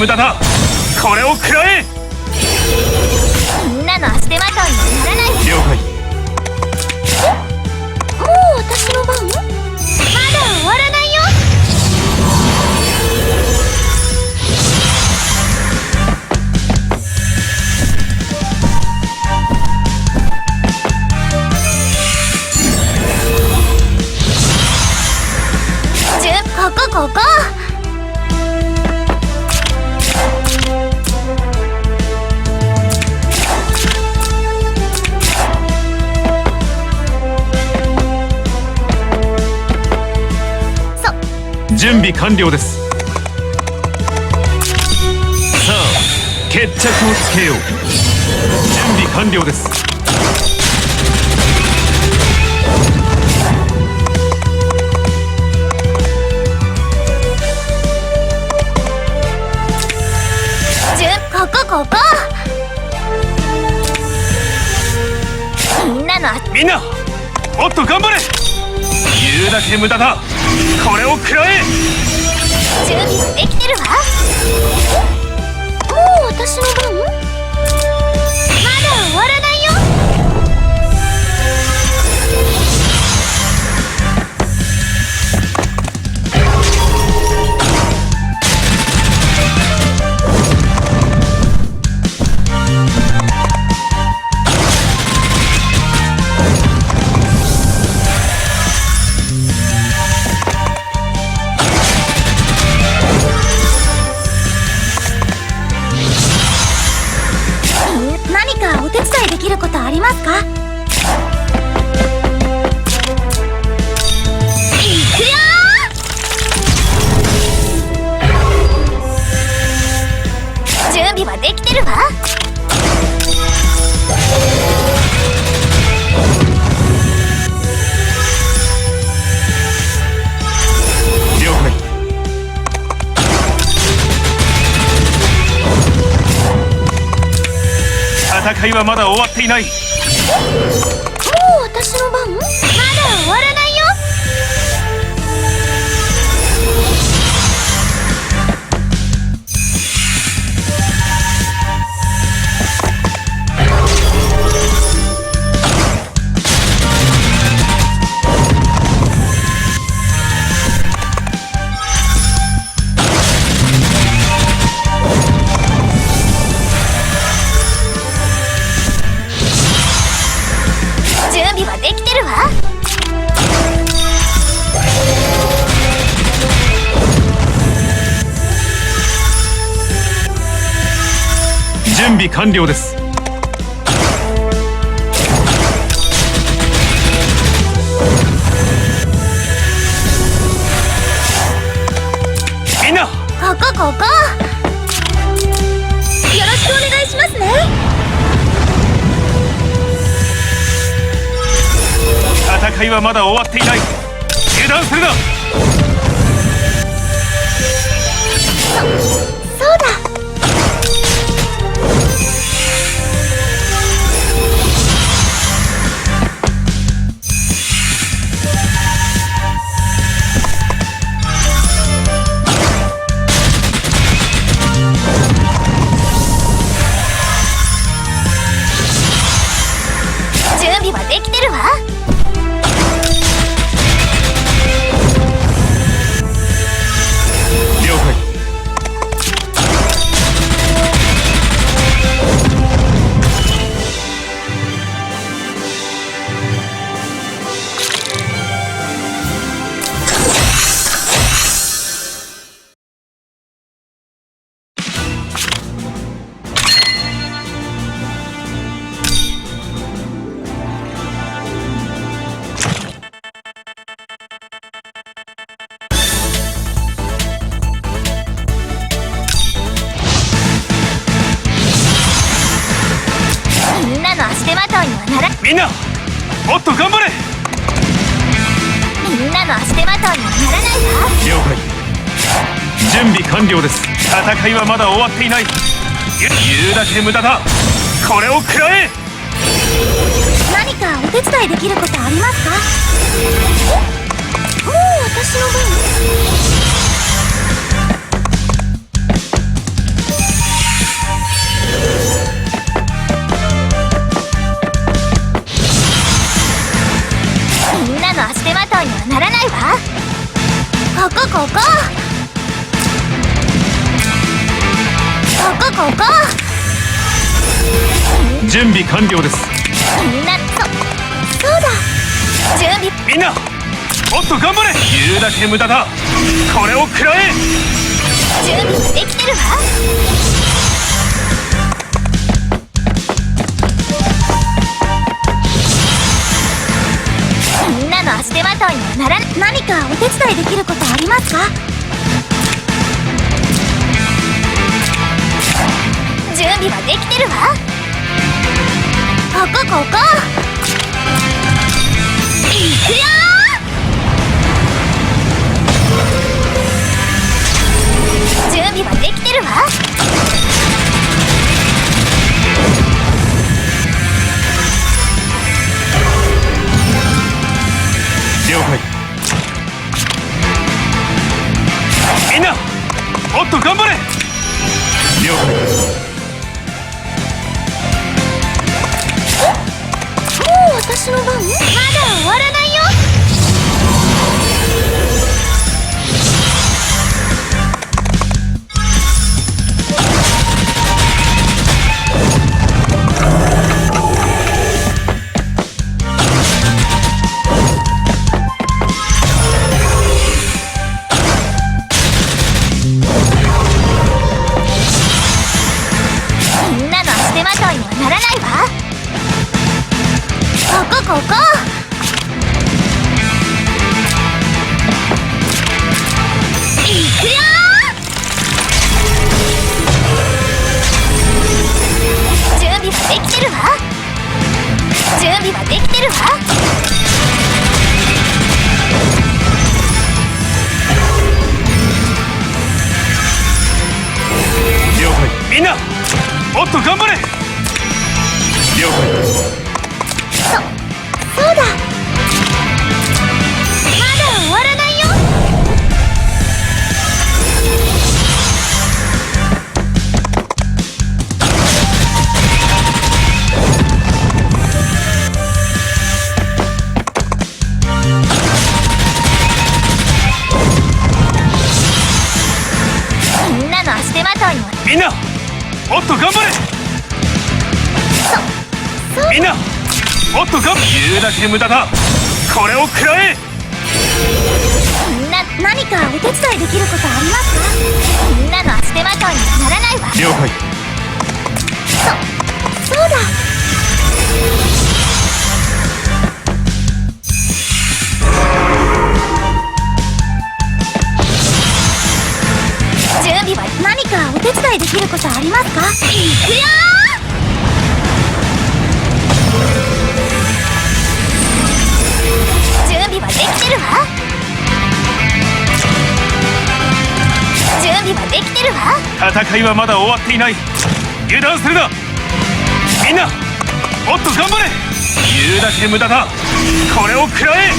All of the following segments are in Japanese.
無駄だ。これを食らえ。了です。さあ決着をつけよう。準備完了です。ここここ。みんなの足みんなもっと頑張れ。言うだけ無駄だ。これを食らえできてるわ。もう私の番戦いはまだ終わっていない。油断するな。そうだ。準備はできてるわ。もっと頑張れ！みんなの足手まといにはならないわ。了解。準備完了です。戦いはまだ終わっていない。言言うだけ無駄だ。これを食らえ！何かお手伝いできることありますか？もう私の分ここここここここ準備完了ですみんなそそうだ準備みんなもっと頑張れ言うだけ無駄だこれを食らえ準備できてるわ足手まといにはなら何かお手伝いできることありますか？準備はできてるわ。ここここ。いくよ準備はできてるわ。狗狗っと頑張れ！みんなもっと頑張言うだけ無駄だ！これを食らえ！な何かお手伝いできることありますか？みんなの足手まといにはならないわ。了解。そそうだかお手伝いできることありますか？いくよ準備はできてるわ。準備はできてるわ。戦いはまだ終わっていない。油断するな。みんなもっと頑張れ。言うだけ無駄だ。これを食らえ。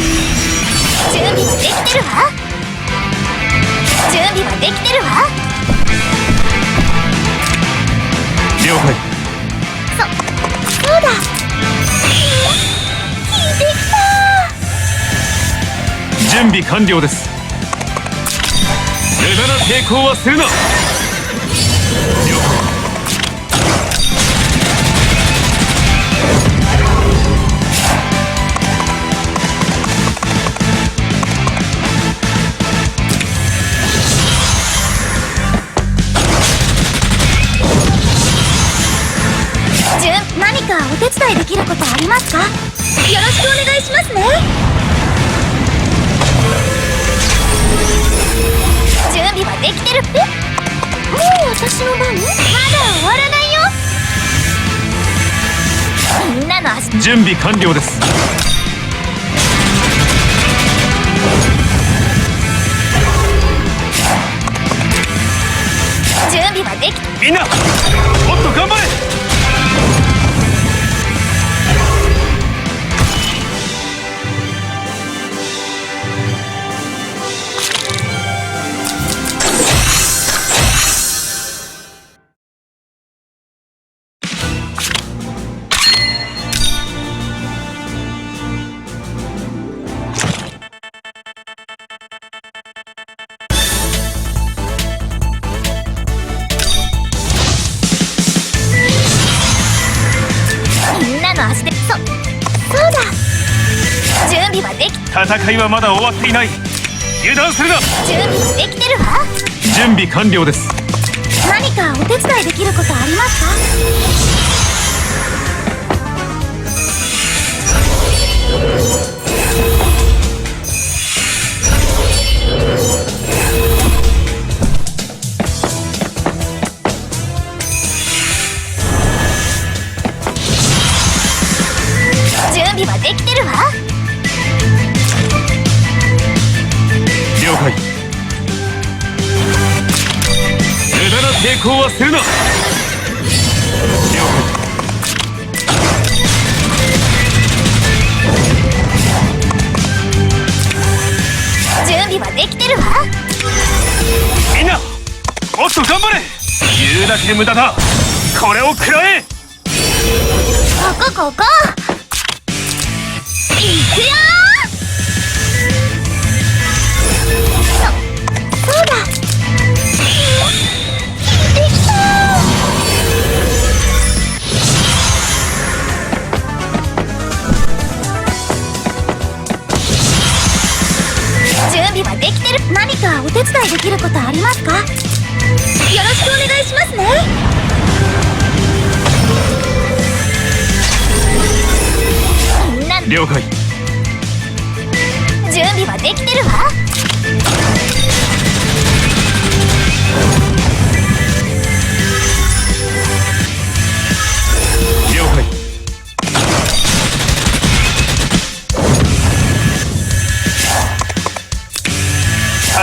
準備はできてるわ。準備はできてるわ了解。そそうだ。聞いてきた。準備完了です。無駄な抵抗はするな。了解私の番まだ終わらないよ。みんなの足。準備完了です。準備はできみんな戦いはまだ終わっていない。油断するな。準備はできてるわ。準備完了です。何かお手伝いできることありますか？言うだ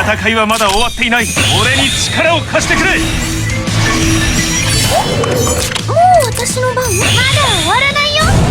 戦いはまだ終わっていない。俺に力を貸してくれ。もう私の番。まだ終わらないよ。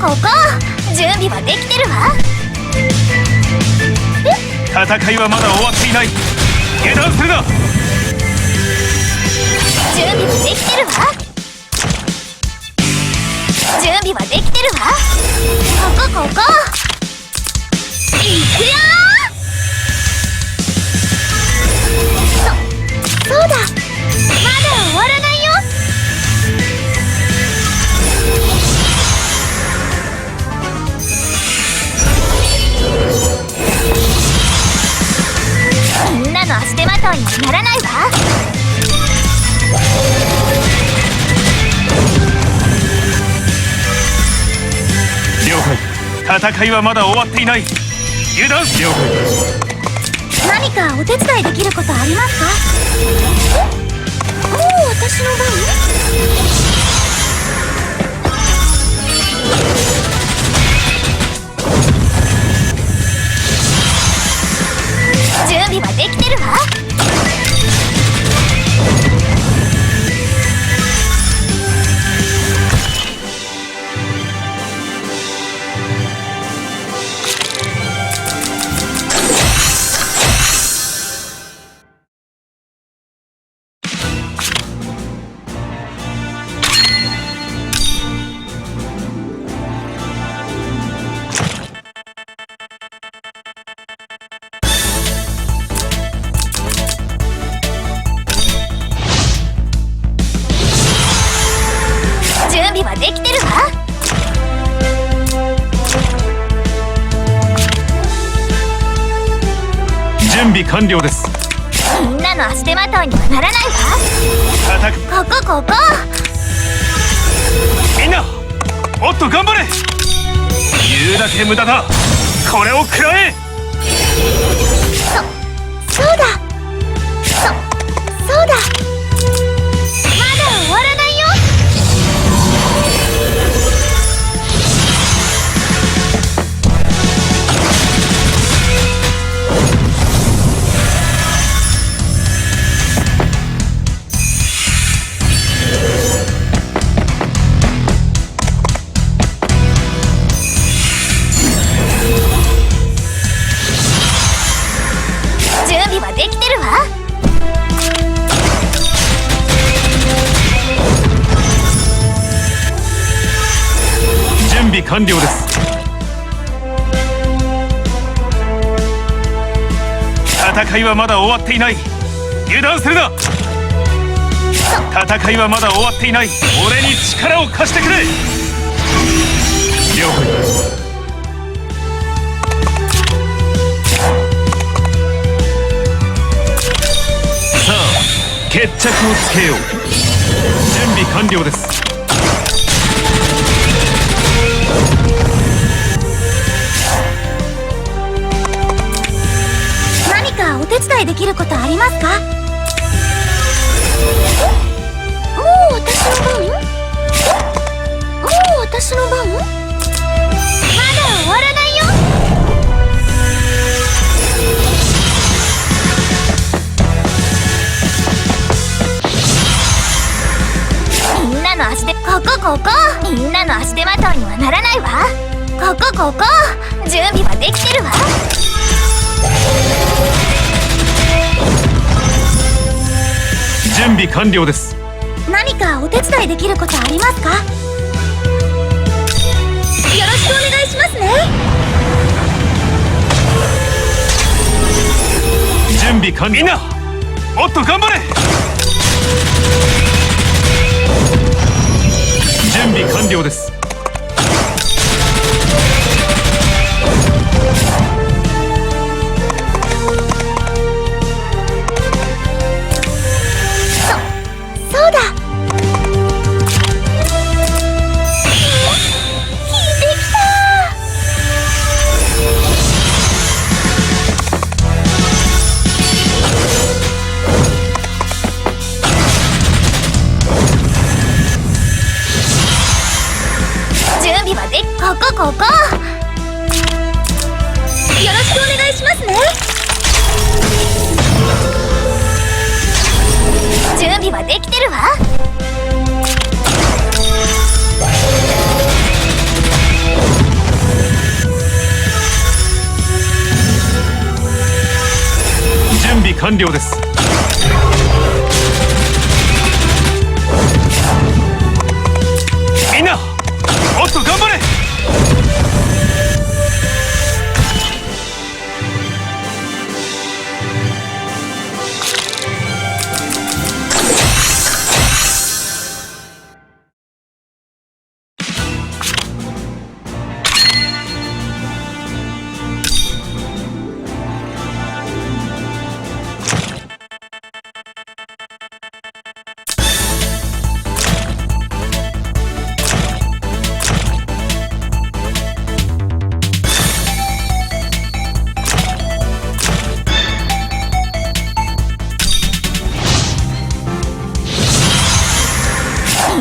ここ。準備はできてるわ。戦いはまだ終わっていない。油断するな。準備はできてるわ。準備はできてるわ。ここここ。いくよそそうだ。まだ終わらないの足手まといにはならないわ。了解。戦いはまだ終わっていない。油断。了解。何かお手伝いできることありますか？もう私の番るわ。完了です。みんなの足手まといにはならないわ。戦ここここ。みんなもっと頑張れ。言うだけ無駄だ。これを食らえ。そうだっていない。油断するな。戦いはまだ終わっていない。俺に力を貸してくれ。了解。さあ決着をつけよう。準備完了です。お手伝いできることありますか？もう私の番？もう私の番？まだ終わらないよ。みんなの足でここここ。みんなの足手まといにはならないわ。ここここ。準備はできてるわ。you 準備完了です。何かお手伝いできることありますか？よろしくお願いしますね。準備完了。みんなもっと頑張れ。準備完了です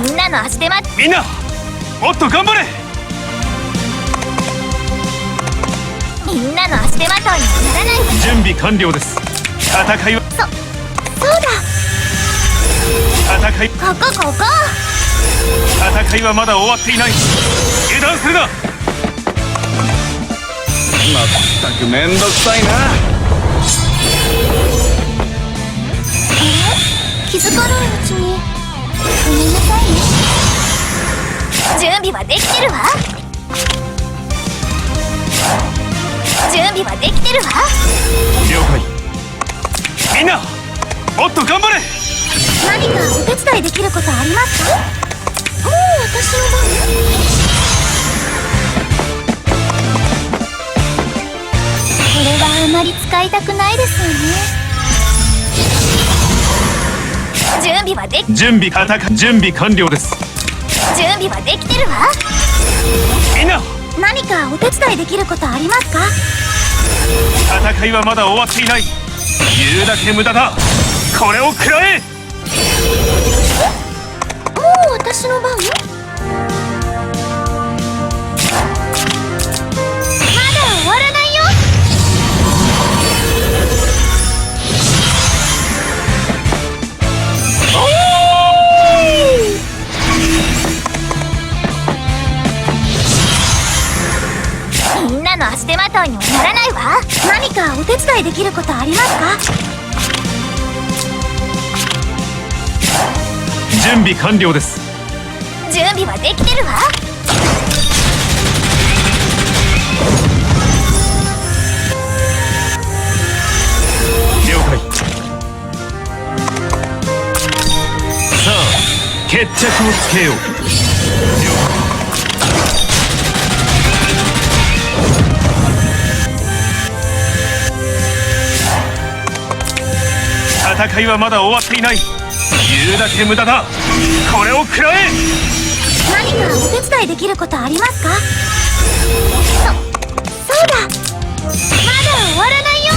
みんなの足手まみんなもっと頑張れ。みんなの足手まといにはならないわ準備完了です。戦いは。そそうだ。戦い。ここここ。戦いはまだ終わっていない。油断するな。まったくめんどくさいな。気づかないうちに。ごめんなさいね。準備はできてるわ。準備はできてるわ。了解。みんなもっと頑張れ。何かお手伝いできることありますか？もう私の番これはあまり使いたくないですよね準備はでき準備戦い準備完了です。準備はできてるわ。みんな！何かお手伝いできることありますか？戦いはまだ終わっていない。言うだけ無駄だ。これを食らえ！もう私の番？できることありますか？準備完了です。準備はできてるわ。了解。さあ決着をつけよう。戦いはまだ終わっていない。言うだけ無駄だ。これを食らえ。何かお手伝いできることありますか？そそうだ。まだ終わらないよ。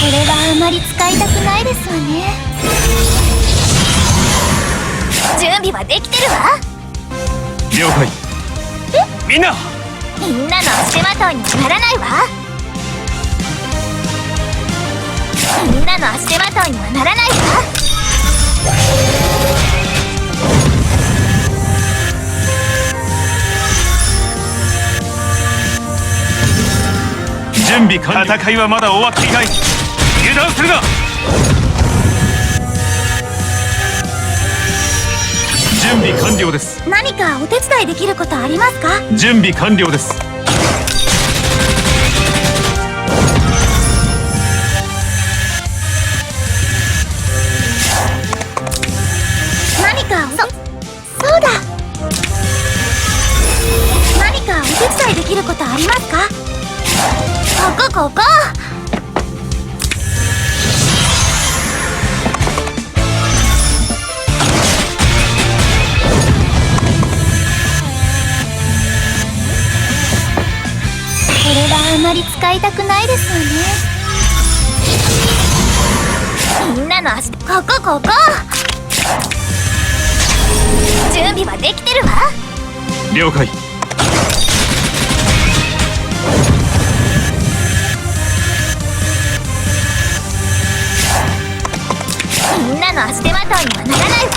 これはあまり使いたくないですわね。準備はできてるわ。了解。みんなみんなの足手まといにならないわ。みんなの足手まといにはならないわ。準備戦いはまだ終わっていない。油断するな。準備完了です。何かお手伝いできることありますか？準備完了ですたくないですよねみんなの足ここここ準備はできてるわ了解。みんなの足手まといにはならないわ。